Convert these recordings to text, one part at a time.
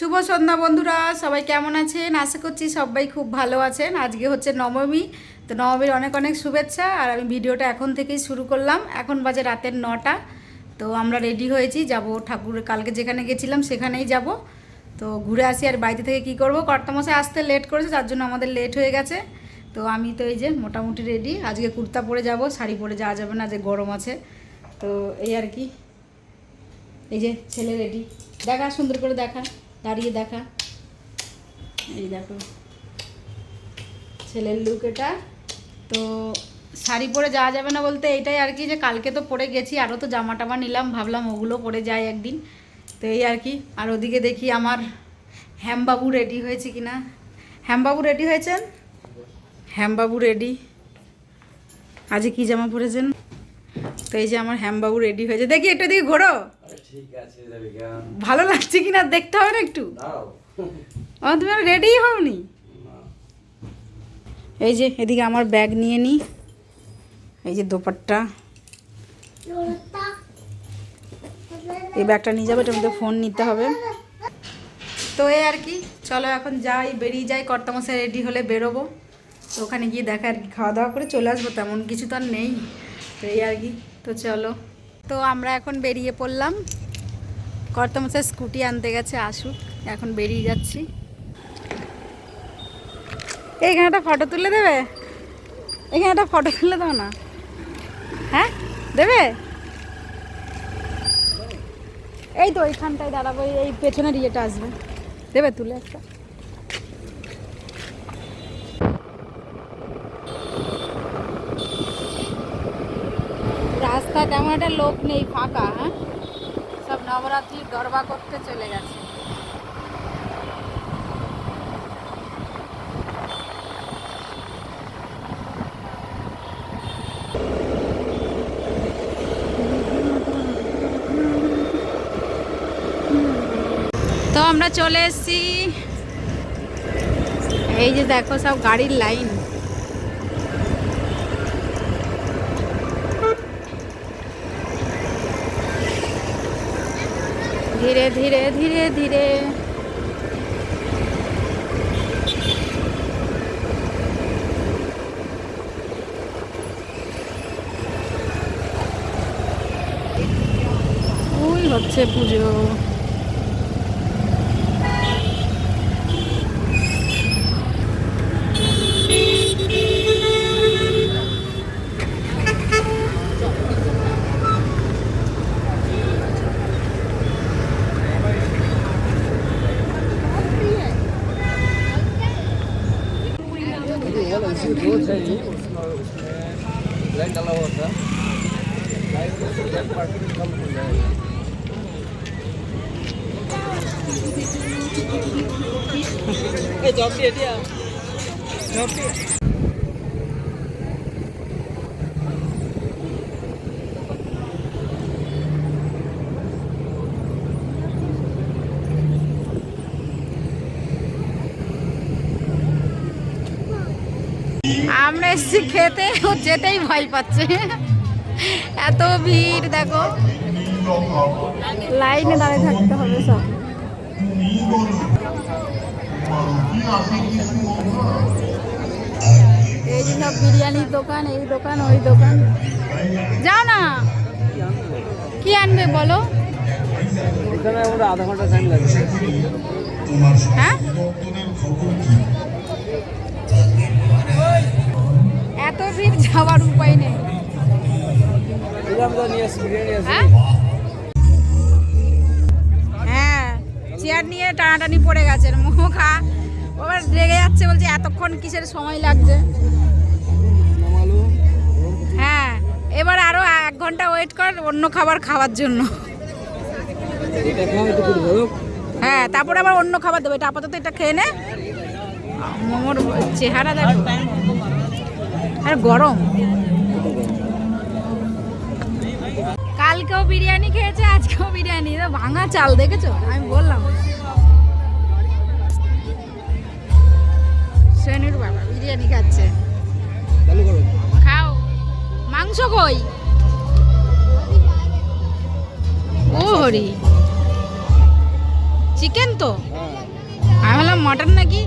শুভ সন্ধ্যা বন্ধুরা, সবাই কেমন আছেন? আশা করছি সবাই খুব ভালো আছেন। আজকে হচ্ছে নবমী, তো নবমীর অনেক অনেক শুভেচ্ছা, আর আমি ভিডিওটা এখন থেকেই শুরু করলাম। এখন বাজে রাতের নটা, তো আমরা রেডি হয়েছি, যাব ঠাকুর, কালকে যেখানে গেছিলাম সেখানেই যাব। তো ঘুরে আসি আর বাড়িতে থেকে কি করব? কর্তামশাই আসতে লেট করেছে, যার জন্য আমাদের লেট হয়ে গেছে। তো আমি তো এই যে মোটামুটি রেডি আজকে কুর্তা পরে যাব, শাড়ি পরে যাওয়া যাবে না, যে গরম আছে। তো এই আর কি, এই যে ছেলে রেডি দেখা, সুন্দর করে দেখা। দাঁড়িয়ে দেখা। এই দেখো। ছেলের লুক এটা। তো শাড়ি পরে যাওয়া যাবে না বলতে এইটাই আর কি যে কালকে তো পরে গেছি আরও তো জামা টামা নিলাম, ভাবলাম ওগুলো পরে যাই একদিন। তো এই আর কি। আর ওদিকে দেখি আমার হ্যামবাবু রেডি হয়েছে কি না হ্যামবাবু রেডি হয়েছেন? হ্যামবাবু রেডি আজকে কি জামা পরেছেন? তো এই যে আমার হ্যামবাবু রেডি হয়েছে। দেখি একটু দিকে ঘোরো। ঠিক আছে দেবিকা ভালো লাগছে কি না দেখতে হবে না একটু? দাও। ও তুমি আর রেডি হওনি। এই যে এদিকে আমার ব্যাগ নিয়ে নিই এই যে দোপাট্টা। এই ব্যাগটা নিয়ে যাবে এটার মধ্যে ফোন নিতে হবে। তো এই আর কি চলো এখন যাই বেরিয়ে যাই কর্তামশাই রেডি হলে বেরোবো। তো ওখানে গিয়ে দেখা আর কি খাওয়া দাওয়া করে চলে আসব তেমন কিছু তো আর নেই। তো এই আর কি তো চলো। তো আমরা এখন বেরিয়ে পড়লাম। কর্তামশাই স্কুটি আনতে গেছে, আসুক, এখন বেরিয়ে যাচ্ছি। এইখানে একটা ফটো তুলে দেবে? এখানে একটা ফটো তুলে দাও না। হ্যাঁ? দেবে? এই তো, এইখানটায় দাঁড়াবো, এই পেছনের ইয়েটা আসবে। দেবে তুলে একটা? তেমন একটা লোক নেই ফাঁকা হ্যাঁ? সব নবরাত্রির গরবা করতে চলে গেছে। তো আমরা চলে এসেছি। এই যে দেখো সব গাড়ির লাইন। ধীরে ধীরে ধীরে ধীরে ওই হচ্ছে পুজো रोज है ये उसमें उसमें लाइट डाला हुआ था लाइट कम हो जाएगा जॉब भी है। আমরা এসেছি খেতে ও যেতেই ভয় পাচ্ছে। এত ভিড় দেখো। লাইনে দাঁড়িয়ে থাকতে হবে সব এই যে সব বিরিয়ানির দোকান এই দোকান ওই দোকান। যাও না। কি আনবে বলো? এখানে আধা ঘণ্টা টাইম লাগবে। হ্যাঁ? এত ভিড় যাওয়ার উপায় নেই। হ্যাঁ? হ্যাঁ চেয়ার নিয়ে টানাটানি পড়ে গেছে। মুখা ওবার রেগে যাচ্ছে বলছে এতক্ষণ কিসের সময় লাগছে? হ্যাঁ এবার আরও এক ঘণ্টা ওয়েট কর অন্য খাবার খাওয়ার জন্য। হ্যাঁ তারপরে আবার অন্য খাবার দেবো। এটা আপাতত এটা খেয়ে নে। মোমোর চেহারা দেখো। আর গরম। কালকেও বিরিয়ানি খেয়েছে আজকেও বিরিয়ানি। তো ভাঙা চাল দেখেছ? আমি বললাম। সেনুর বাবা বিরিয়ানি খাচ্ছে। খাও। মাংস কই? ও হরি। চিকেন তো? আমি বললাম মটন নাকি?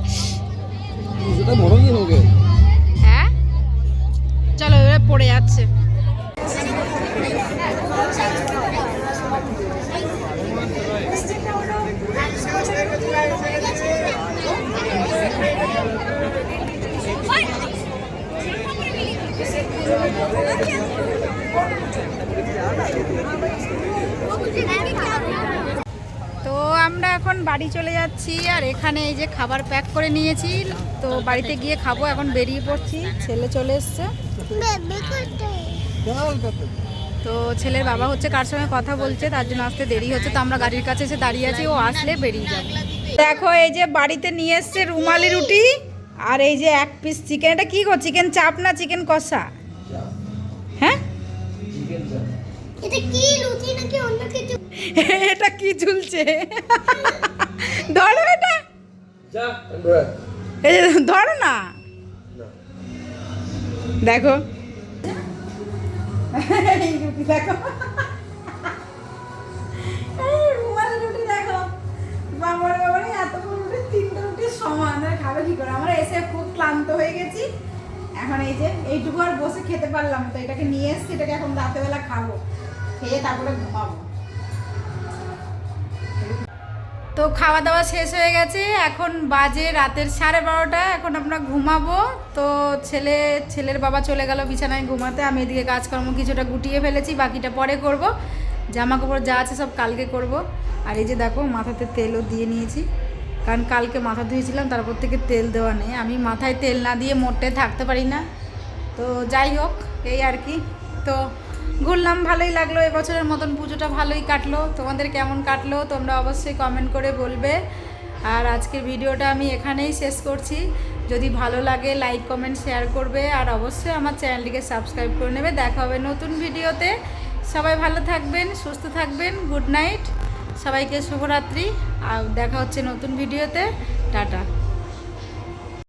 পড়ে যাচ্ছে তো আমরা এখন বাড়ি চলে যাচ্ছি, আর এখানে এই যে খাবার প্যাক করে নিয়েছি। তো বাড়িতে গিয়ে খাব, এখন বেরিয়ে পড়ছি, ছেলে চলে এসছে। তো ছেলের বাবা হচ্ছে কার সঙ্গে কথা বলছে? তার জন্য আসতে দেরি হচ্ছে তো আমরা গাড়ির কাছে এসে দাঁড়িয়ে আছি ও আসলে বেরিয়ে যাবে। দেখো এই যে বাড়িতে নিয়ে এসছে রুমালি রুটি আর এই যে এক পিস চিকেন এটা কি গো চিকেন চাপ না চিকেন কষা? হ্যাঁ? এটা কি ঝুলছে? ধরো এটা। ধরো না। দেখো। দেখো। তিনটে সমান। কি করে? আমরা এসে খুব ক্লান্ত হয়ে গেছি। এখন এই যে, এইটুকু আর বসে খেতে পারলাম তো এটাকে নিয়ে এসছি, এটাকে এখন রাতেবেলা খাব। খেয়ে তারপরে ঘুমাবো। তো খাওয়া দাওয়া শেষ হয়ে গেছে। এখন বাজে রাতের সাড়ে বারোটা, এখন আমরা ঘুমাবো। তো ছেলে, ছেলের বাবা চলে গেল বিছানায় ঘুমাতে। আমি এদিকে কাজকর্ম কিছুটা গুটিয়ে ফেলেছি, বাকিটা পরে করব। জামা কাপড় যা আছে সব কালকে করব। আর এই যে দেখো, মাথাতে তেলও দিয়ে নিয়েছি। কারণ কালকে মাথা ধুয়েছিলাম, তারপর থেকে তেল দেওয়া নেই। আমি মাথায় তেল না দিয়ে মোটে থাকতে পারি না। তো যাই হোক, এই আর কি। তো ঘুরলাম, ভালোই লাগল, এবছরের মতন পুজোটা ভালোই কাটলো। তোমাদের কেমন কাটলো তোমরা অবশ্যই কমেন্ট করে বলবে। আর আজকের ভিডিওটা আমি এখানেই শেষ করছি। যদি ভালো লাগে লাইক কমেন্ট শেয়ার করবে। আর অবশ্যই আমার চ্যানেলটিকে সাবস্ক্রাইব করে নেবে। দেখা হবে নতুন ভিডিওতে। সবাই ভালো থাকবেন, সুস্থ থাকবেন গুড নাইট সবাইকে শুভরাত্রি। আর দেখা হচ্ছে নতুন ভিডিওতে। টাটা।